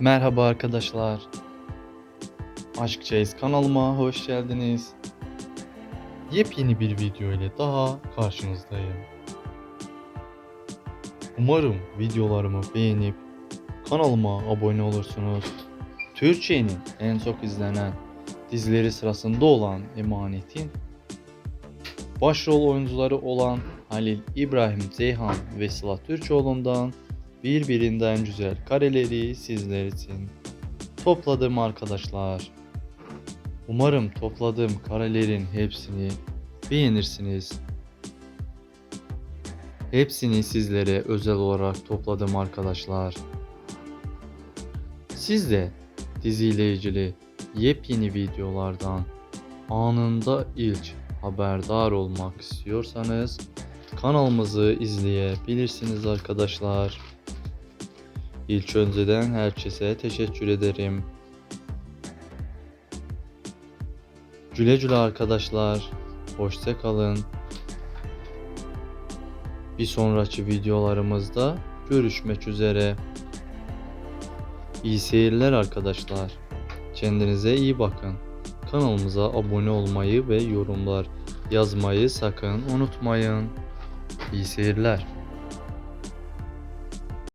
Merhaba arkadaşlar. Aşk Chase kanalıma hoş geldiniz. Yepyeni bir video ile daha karşınızdayım. Umarım videolarımı beğenip kanalıma abone olursunuz. Türkiye'nin en çok izlenen dizileri sırasında olan Emanet'in başrol oyuncuları olan Halil İbrahim Ceyhan ve Sıla Türkoğlu'ndan birbirinden güzel kareleri sizler için topladım arkadaşlar. Umarım topladığım karelerin hepsini beğenirsiniz. Hepsini sizlere özel olarak topladım arkadaşlar. Siz de diziyle ilgili yepyeni videolardan anında ilk haberdar olmak istiyorsanız kanalımızı izleyebilirsiniz arkadaşlar. İlk önceden herkese teşekkür ederim. Güle güle arkadaşlar. Hoşça kalın. Bir sonraki videolarımızda görüşmek üzere. İyi seyirler arkadaşlar. Kendinize iyi bakın. Kanalımıza abone olmayı ve yorumlar yazmayı sakın unutmayın. İyi seyirler.